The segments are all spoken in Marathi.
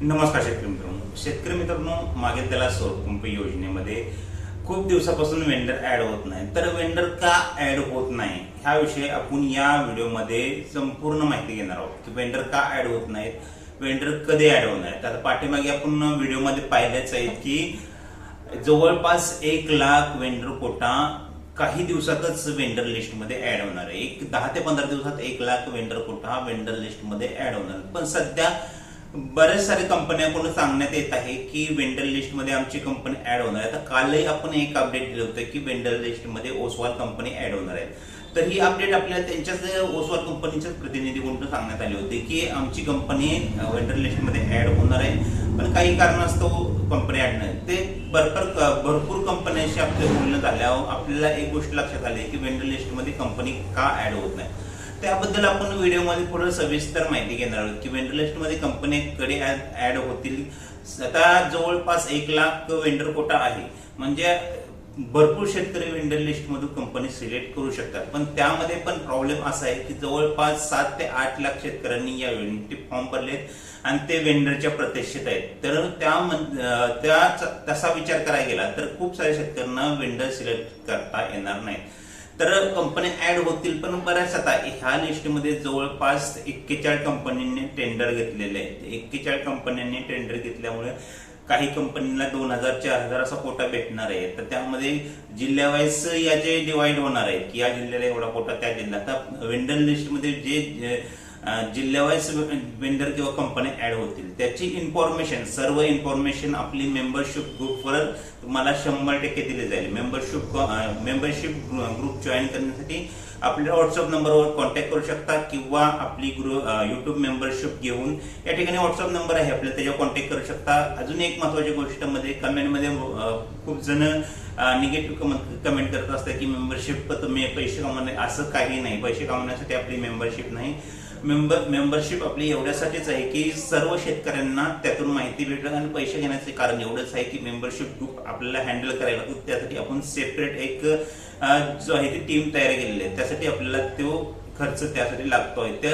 नमस्कार शेतकरी मित्रांनो. शेतकरी मित्रांनो मागे त्याला सौरपंप योजनेमध्ये खूप दिवसापासून वेंडर ऍड होत नाही. तर वेंडर का ऍड होत नाही? ह्या विषयी आपण या व्हिडिओमध्ये संपूर्ण माहिती घेणार आहोत. की वेंडर का ऍड होत नाहीत? वेंडर कधी ऍड होणार आहेत? आता पाठीमागे आपण व्हिडिओमध्ये पाहिलेच आहेत की जवळपास एक लाख वेंडर कोटा काही दिवसातच वेंडर लिस्टमध्ये ऍड होणार आहे. एक दहा ते पंधरा दिवसात एक लाख वेंडर कोटा हा वेंडर लिस्टमध्ये ऍड होणार पण सध्या बऱ्याच सारे कंपन्याकडून सांगण्यात येत आहे की वेंडर लिस्टमध्ये आमची कंपनी ऍड होणार आहे. आता कालही आपण एक अपडेट दिलं होतं की वेंडर लिस्टमध्ये ओसवाल कंपनी ऍड होणार आहे. तर ही अपडेट आपल्याला त्यांच्याच ओसवाल कंपनीच्याच प्रतिनिधीकडून सांगण्यात आली होती की आमची कंपनी वेंडर लिस्टमध्ये ऍड होणार आहे. पण काही कारणास्तव कंपनी ऍड नाही. ते भरपूर भरपूर कंपन्यांशी आपले बोलणं झाल्यावर आपल्याला एक गोष्ट लक्षात आली की वेंडर लिस्टमध्ये कंपनी का ऍड होत नाही? त्याबद्दल आपण व्हिडिओमध्ये पुढे सविस्तर माहिती घेणार आहोत की वेंडर लिस्टमध्ये कंपनीकडे ऍड होतील. आता जवळपास एक लाख वेंडर कोटा आहे. म्हणजे भरपूर शेतकरी वेंडर लिस्ट मधून कंपनी सिलेक्ट करू शकतात. पण त्यामध्ये पण प्रॉब्लेम असा आहे की जवळपास सात ते आठ लाख शेतकऱ्यांनी या वेळी फॉर्म भरलेत आणि ते वेंडरच्या प्रतीक्षेत आहेत. तर त्या त्या तसा विचार करायला गेला तर खूप साऱ्या शेतकऱ्यांना वेंडर सिलेक्ट करता येणार नाही. तर कंपनी ऍड होतील पण बऱ्याच आता ह्या लिस्टमध्ये जवळपास एक्केचाळीस कंपन्यांनी टेंडर घेतलेले आहेत. एक्केचाळीस कंपन्यांनी टेंडर घेतल्यामुळे काही कंपनीला दोन हजार चार हजार असा कोटा भेटणार आहे. तर त्यामध्ये जिल्ह्यावाईज याचे डिवाइड होणार आहे की या जिल्ह्याला एवढा कोटा त्या जिल्ह्यात. आता वेंडर लिस्टमध्ये जे जे, जिल्ह्यावाईज वेंडर किंवा कंपनी ऍड होतील. त्याची इन्फॉर्मेशन सर्व इन्फॉर्मेशन आपली मेंबरशिप ग्रुपवर तुम्हाला शंभर टक्के दिली जाईल. मेंबरशिप मेंबरशिप ग्रुप जॉईन करण्यासाठी आपल्या व्हॉट्सअप नंबरवर कॉन्टॅक्ट करू शकता किंवा आपली ग्रु यूट्यूब मेंबरशिप घेऊन या ठिकाणी व्हॉट्सअप नंबर आहे आपल्याला त्याच्यावर कॉन्टॅक्ट करू शकता. अजून एक महत्वाची गोष्टमध्ये कमेंटमध्ये खूप जण निगेटिव्ह कमेंट करत असतात की मेंबरशिप तुम्ही पैसे कमवणे असं काही नाही. पैसे कमवण्यासाठी आपली मेंबरशिप नाही. मेंबर मेंबरशिप आपली एवढ्यासाठीच आहे की सर्व शेतकऱ्यांना त्यातून माहिती भेटेल आणि पैसे घेण्याचे कारण एवढंच आहे की मेंबरशिप ग्रुप आपल्याला हँडल करायला लागतो. त्यासाठी आपण सेपरेट एक जो आहे ती टीम तयार केलेली आहे. त्यासाठी आपल्याला तो खर्च त्यासाठी लागतो आहे त्या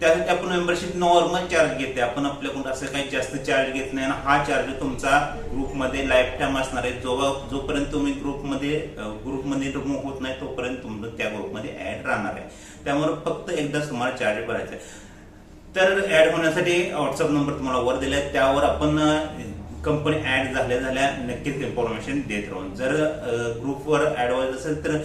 त्यासाठी आपण मेंबरशिप नॉर्मल चार्ज घेते. आपण आपल्याकडून असं काही जास्त चार्ज घेत नाही. आणि हा चार्ज तुमचा ग्रुपमध्ये लाईफ टाईम असणार आहे. जो जोपर्यंत तुम्ही ग्रुपमध्ये ग्रुपमध्ये रिमूव्ह होत नाही तोपर्यंत तुमचं त्या ग्रुपमध्ये ऍड राहणार आहे. त्यामुळे फक्त एकदाच तुम्हाला चार्ज भरायचा आहे. तर ऍड होण्यासाठी व्हॉट्सअप नंबर तुम्हाला वर दिलाय त्यावर आपण कंपनी ऍड झाल्या झाल्या नक्कीच इन्फॉर्मेशन देत राहू. जर ग्रुपवर ॲड व्हायचं असेल तर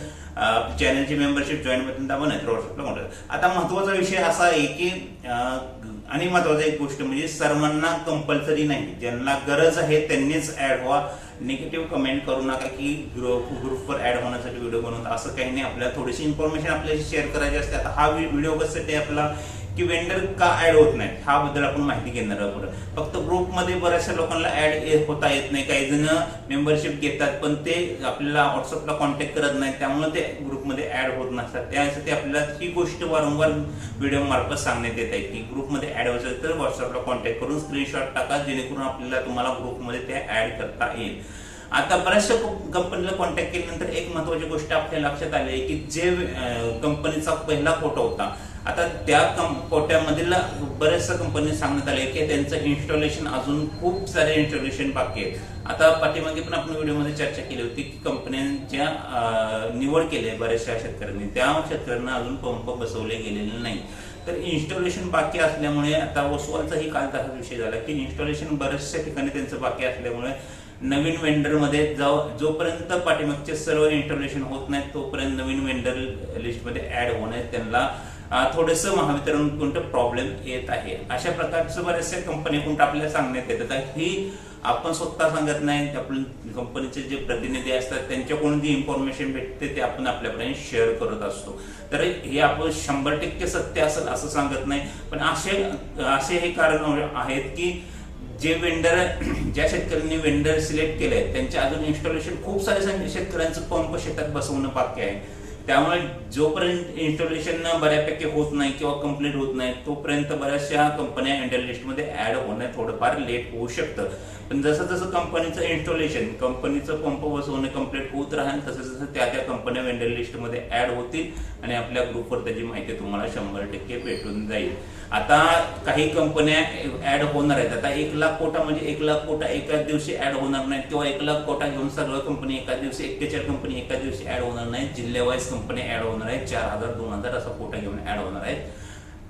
चॅनलची मेंबरशिप जॉईन बटन दाबा नाही तर व्हॉट्सअपला कॉन्टॅक्ट आता महत्त्वाचा विषय असा आहे की आणि महत्वाची एक गोष्ट म्हणजे सर्वांना कंपल्सरी नाही. ज्यांना गरज आहे त्यांनीच ऍड व्हा. निगेटिव्ह कमेंट करू नका की ग्रुप ग्रुपवर ऍड होण्यासाठी व्हिडिओ बनवता असं काही नाही. आपल्याला थोडीशी इन्फॉर्मेशन आपल्याशी शेअर करायची असते. आता हा व्हिडिओ कशासाठी आपला की वेंडर का ऍड होत नाही हा बद्दल आपण माहिती घेणार आहोत फक्त ग्रुपमध्ये बऱ्याचशा लोकांना ऍड होता येत नाही. काही जण मेंबरशिप घेतात पण ते आपल्याला व्हॉट्सअपला कॉन्टॅक्ट करत नाही त्यामुळे ते ग्रुपमध्ये ऍड होत नसतात. त्यासाठी आपल्याला ही गोष्ट वारंवार व्हिडिओ मार्फत सांगण्यात येत आहे की ग्रुपमध्ये ऍड व्हायचं तर व्हॉट्सअपला कॉन्टॅक्ट करून स्क्रीनशॉट टाका जेणेकरून आपल्याला तुम्हाला ग्रुपमध्ये ते ऍड करता येईल. आता बऱ्याचशा कंपनीला कॉन्टॅक्ट केल्यानंतर एक महत्वाची गोष्ट आपल्या लक्षात आली आहे की जे कंपनीचा पहिला फोटो होता आता त्या कंपोट्यामधील बऱ्याचशा कंपनी सांगण्यात आले की त्यांचं इन्स्टॉलेशन अजून खूप सारे इन्स्टॉलेशन बाकी आहेत. आता पाठीमागे पण आपण व्हिडिओमध्ये चर्चा केली होती की कंपन्यांच्या निवड केली आहे बऱ्याचशा शेतकऱ्यांनी त्या शेतकऱ्यांना अजून पंप बसवले गेलेले नाही. तर इन्स्टॉलेशन बाकी असल्यामुळे आता वसुवालचाही काल तसा विषय झाला की इन्स्टॉलेशन बऱ्याचशा ठिकाणी त्यांचं बाकी असल्यामुळे नवीन वेंडरमध्ये जाऊ जोपर्यंत पाठीमागचे सर्व इन्स्टॉलेशन होत नाही तोपर्यंत नवीन वेंडर लिस्टमध्ये ऍड होणे त्यांना थोडस महावितरण प्रॉब्लेम येत आहे. अशा प्रकारचं बऱ्याचशा कंपनीकडून आपल्याला सांगण्यात येतात. ही आपण स्वतः सांगत नाही आपण कंपनीचे जे प्रतिनिधी असतात त्यांच्याकडून जी इन्फॉर्मेशन भेटते ते आपण आपल्यापर्यंत शेअर करत असतो. तर हे आपण शंभर टक्के सत्य असेल असं सांगत नाही. पण असे असे हे कारण आहेत की जे वेंडर ज्या शेतकऱ्यांनी वेंडर सिलेक्ट केले त्यांचे अजून इन्स्टॉलेशन खूप सारे शेतकऱ्यांचं पंप शेतात बसवणं बाकी आहे. त्यामुळे जोपर्यंत इन्स्टॉलेशन बऱ्यापैकी होत नाही किंवा कंप्लीट होत नाही तोपर्यंत बऱ्याचशा कंपन्या इंडियन लिस्टमध्ये ऍड होणं थोडंफार लेट होऊ शकतं. पण जसं जसं कंपनीचं इन्स्टॉलेशन कंपनीचं पंप बसवणं कंप्लीट होत राहील तसं जसं त्या त्या कंपन्या वेंडर लिस्टमध्ये ऍड होतील आणि आपल्या ग्रुपवर त्याची माहिती तुम्हाला शंभर टक्के भेटून जाईल. आता काही कंपन्या ऍड होणार आहेत. आता एक लाख कोटा म्हणजे एक लाख कोटा एकाच दिवशी ऍड होणार नाही किंवा एक लाख कोटा घेऊन सर्व कंपनी एका दिवशी एक्केचाळीस कंपनी एका दिवशी ऍड होणार नाही जिल्ह्यावाईज कंपनी ऍड होणार आहेत. चार हजार दोन हजार असा कोटा घेऊन ऍड होणार आहेत.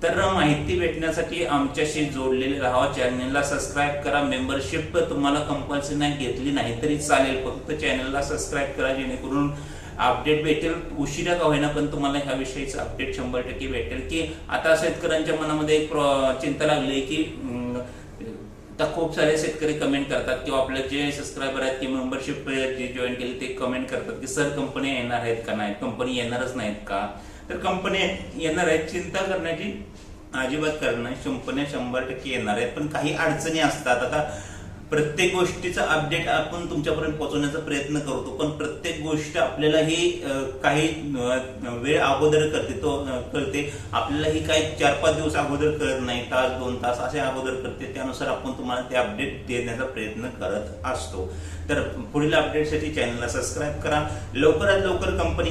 तर माहिती भेटण्यासाठी आमच्याशी जोडलेले राहा. चॅनलला सबस्क्राईब करा. मेंबरशिप तुम्हाला कंपल्सरी नाही घेतली नाही तरी चालेल. फक्त चॅनलला सबस्क्राईब करा जेणेकरून अपडेट भेटेल. उशिरा का होईना पण तुम्हाला ह्या विषयीचं अपडेट शंभर टक्के भेटेल. की आता शेतकऱ्यांच्या मनामध्ये एक चिंता लागली की आता खूप सारे शेतकरी कमेंट करतात किंवा आपले जे सबस्क्रायबर आहेत की मेंबरशिप जे जॉईन केली ते कमेंट करतात की सर कंपनी येणार आहेत का नाही कंपनी येणारच नाहीत का? तर कंपनी येणार आहेत चिंता करण्याची अजिबात कारण नाही. कंपन्या शंभर टक्के येणार आहेत. पण काही अडचणी असतात. आता प्रत्येक गोष्टीचा अपडेट आपण तुमच्यापर्यंत पोहोचवण्याचा प्रयत्न करतो. पण प्रत्येक गोष्ट आपल्याला ही काही वेळ अगोदर करते तो कळते आपल्याला ही काही चार पाच दिवस अगोदर कळत नाही तास दोन तास असे अगोदर करते. त्यानुसार आपण तुम्हाला ते अपडेट देण्याचा प्रयत्न करत असतो. तर पुढील अपडेटसाठी चॅनलला सबस्क्राईब करा. लवकरात लवकर कंपनी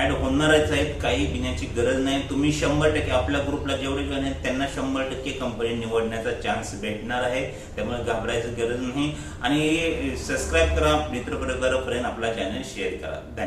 ऍड होणारच आहेत. काही भिण्याची गरज नाही. तुम्ही शंभर टक्के आपल्या ग्रुपला जेवढे जण आहेत त्यांना शंभर टक्के कंपनी निवडण्याचा चान्स भेटणार आहे. त्यामुळे घाबरायची गरज नाही. आणि सबस्क्राईब करा मित्रपरिवारापर्यंत आपला चॅनल शेअर करा. धन्यवाद.